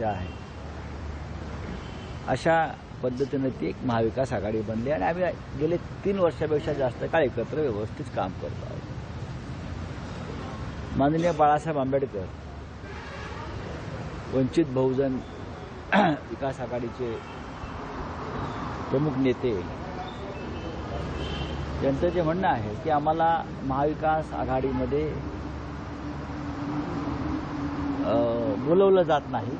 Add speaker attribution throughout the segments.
Speaker 1: पक्ष आहे अशा पद्धतीनं ती एक महाविकास आघाडी बनली आणि आम्ही गेले तीन वर्षापेक्षा जास्त काळ एकत्र व्यवस्थित काम करतो आहोत. माननीय बाळासाहेब आंबेडकर वंचित बहुजन विकास आघाडीचे प्रमुख नेते यांचं जे म्हणणं आहे की आम्हाला महाविकास आघाडीमध्ये बोलवलं जात नाही.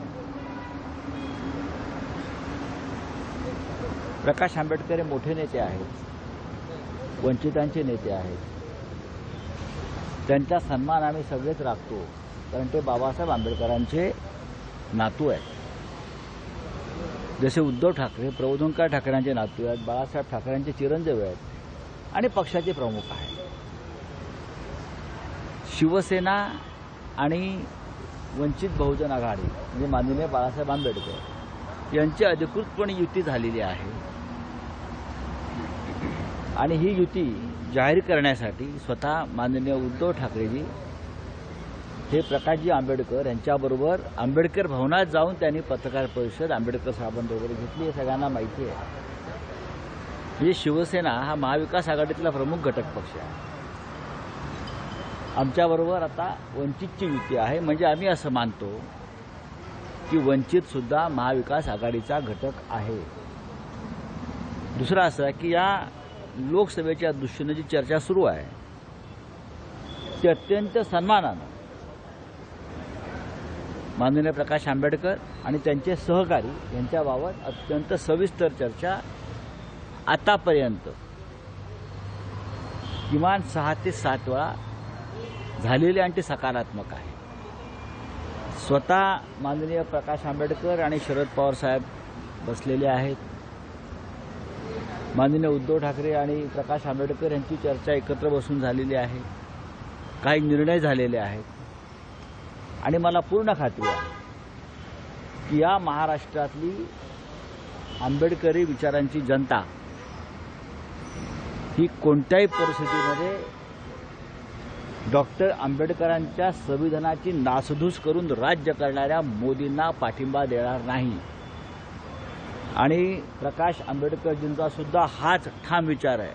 Speaker 1: प्रकाश आंबेडकर हे मोठे नेते आहेत. वंचितांचे नेते आहेत. त्यांचा सन्मान आम्ही सगळेच राखतो. कारण ते बाबासाहेब आंबेडकरांचे नातू आहेत. जसे उद्धव ठाकरे प्रबोधनकार ठाकरेंचे नातू आहेत बाळासाहेब ठाकरेंचे चिरंजीव आहेत आणि पक्षाचे प्रमुख आहेत. शिवसेना आणि वंचित बहुजन आघाडी म्हणजे माननीय बाळासाहेब आंबेडकर. यांची अधिकृतपणे युती झालेली आहे. आणि ही युती जाहीर करण्यासाठी स्वतः माननीय उद्धव ठाकरेजी हे प्रकाशजी आंबेडकर यांच्याबरोबर आंबेडकर भवनात जाऊन त्यांनी पत्रकार परिषद आंबेडकर साहेबांबरोबर वगैरे घेतली. हे सगळ्यांना माहिती आहे. म्हणजे शिवसेना हा महाविकास आघाडीतला प्रमुख घटक पक्ष आहे. आमच्याबरोबर आता वंचितची युती आहे. म्हणजे आम्ही असं मानतो की वंचित सुद्धा महाविकास आघाडीचा घटक आहे. दुसरं असं की या लोकसभेच्या दृष्टीनं जी चर्चा सुरू आहे ती अत्यंत सन्मानानं माननीय प्रकाश आंबेडकर आणि त्यांचे सहकारी यांच्याबाबत अत्यंत सविस्तर चर्चा आतापर्यंत किमान सहा ते सात वेळा झालेली आणि ती सकारात्मक आहे. स्वतः माननीय प्रकाश आंबेडकर आणि शरद पवार साहेब बसलेले आहेत. माननीय उद्धव ठाकरे आणि प्रकाश आंबेडकर यांची चर्चा एकत्र बसून झालेली आहे. काही निर्णय झालेले आहेत. आणि मला पूर्ण खात्री आहे की या महाराष्ट्रातली आंबेडकरी विचारांची जनता ही कोणत्याही परिस्थितीमध्ये डॉक्टर आंबेडकरांच्या संविधानाची नासधूस करून राज्य करणाऱ्या मोदींना पाठिंबा देणार नाही. आणि प्रकाश आंबेडकरजींचा सुद्धा हाच ठाम विचार आहे.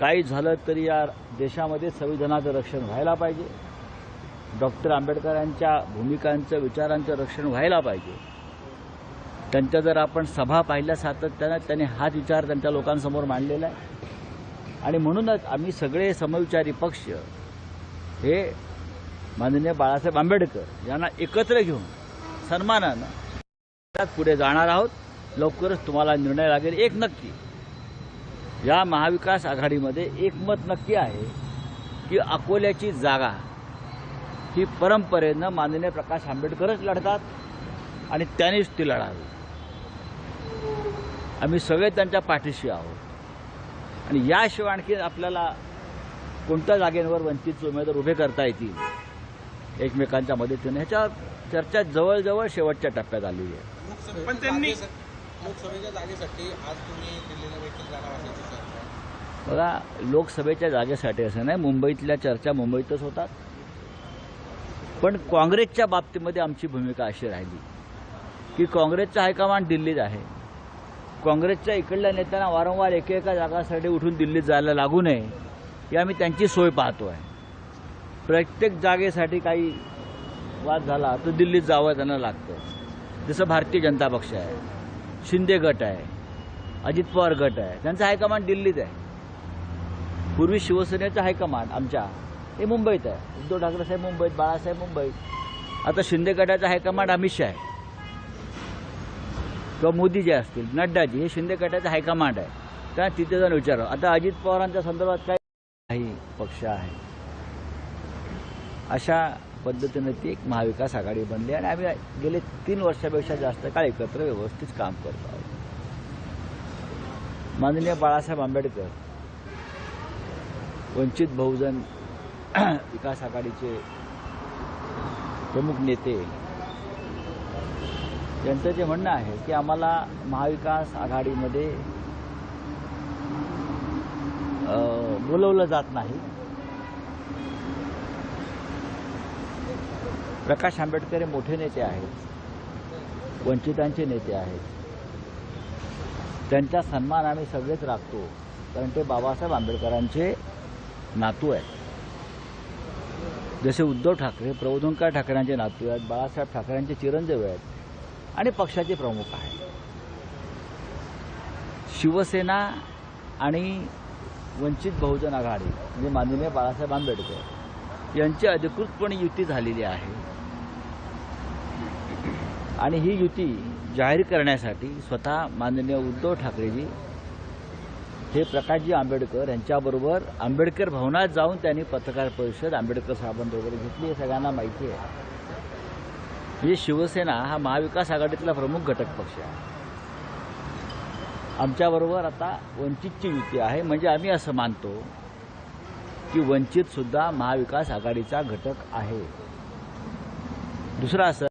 Speaker 1: काही झालं तरी या देशामध्ये संविधानाचं रक्षण व्हायला पाहिजे. डॉक्टर आंबेडकरांच्या भूमिकांचं विचारांचं रक्षण व्हायला पाहिजे. त्यांच्या जर आपण सभा पाहिल्या सातत्यानं त्यांनी हाच विचार त्यांच्या लोकांसमोर मांडलेला आहे. आणि म्हणूनच आम्ही सगळे समविचारी पक्ष हे माननीय बाळासाहेब आंबेडकर यांना एकत्र घेऊन सन्मानानं पुढे जाणार आहोत. लवकरच तुम्हाला निर्णय लागेल. एक नक्की. या महाविकास आघाडीमध्ये एकमत नक्की आहे की अकोल्याची जागा ही परंपरेनं माननीय प्रकाश आंबेडकरच लढतात आणि त्यांनीच ती लढावी. आम्ही सगळे त्यांच्या पाठीशी आहोत. आणि याशिवाय आणखी आपल्याला कोणत्या जागेवर वंचित उमेदवार उभे करता येतील? एकमेकांच्या मदतीने. ह्याच्या चर्चा जवळजवळ शेवटच्या टप्प्यात आलेली आहे.
Speaker 2: पण त्यांनी-
Speaker 3: लोकसभेच्या जागेसाठी आज तुम्ही दिल्लीला देखील जाणार असल्याची चर्चा आहे.
Speaker 1: बघा लोकसभेच्या जागेसाठी असं नाही मुंबईतल्या चर्चा मुंबईतच होतात. पण काँग्रेसच्या बाबतीमध्ये आमची भूमिका अशी राहिली की काँग्रेसचं हायकमांड दिल्लीत आहे. काँग्रेसच्या इकडल्या नेत्यांना वारंवार एकेका जागासाठी उठून दिल्लीत जायला लागू नये. ही आम्ही त्यांची सोय पाहतो आहे प्रत्येक जागेसाठी काही वाद झाला तर दिल्लीत जावं त्यांना लागतं जसं भारतीय जनता पक्ष आहे शिंदे गट आहे अजित पवार गट आहे त्यांचं हायकमांड दिल्लीत आहे. पूर्वी शिवसेनेचं हायकमांड आमच्या हे मुंबईत आहे. उद्धव ठाकरे साहेब मुंबईत बाळासाहेब मुंबईत. आता शिंदे गटाचं हायकमांड अमित शाह आहे. किंवा मोदी जे असतील नड्डाजी हे शिंदे गटाचं हायकमांड आहे. त्या तिथे जाऊन विचारा आता अजित पवारांच्या संदर्भात काय पक्ष आहे. अशा पद्धतीनं ती एक महाविकास आघाडी बनली आणि आम्ही गेले तीन वर्षापेक्षा जास्त काळ एकत्र व्यवस्थित काम करतो आहोत. माननीय बाळासाहेब आंबेडकर वंचित बहुजन विकास आघाडीचे प्रमुख नेते यांचं जे म्हणणं आहे की आम्हाला महाविकास आघाडीमध्ये बोलवलं जात नाही. प्रकाश आंबेडकर हे मोठे नेते आहेत. वंचितांचे नेते आहेत. त्यांचा सन्मान आम्ही सगळेच राखतो कारण ते बाबासाहेब आंबेडकरांचे नातू आहेत. जसे उद्धव ठाकरे प्रबोधनकार ठाकरेंचे नातू आहेत बाळासाहेब ठाकरेंचे चिरंजीव आहेत आणि पक्षाचे प्रमुख आहेत. शिवसेना आणि वंचित बहुजन आघाडी म्हणजे माननीय बाळासाहेब आंबेडकर यांची अधिकृतपणे युती झालेली आहे. आणि ही युती जाहीर करण्यासाठी स्वतः माननीय उद्धव ठाकरेजी हे प्रकाशजी आंबेडकर यांच्याबरोबर आंबेडकर भवनात जाऊन त्यांनी पत्रकार परिषद आंबेडकर साहेबांबरोबर वगैरे घेतली हे सगळ्यांना माहिती आहे. म्हणजे शिवसेना हा महाविकास आघाडीतला प्रमुख घटक पक्ष आहे. आमच्याबरोबर आता वंचितची युती आहे. म्हणजे आम्ही असं मानतो की वंचित सुद्धा महाविकास आघाडीचा घटक आहे. दुसरं असं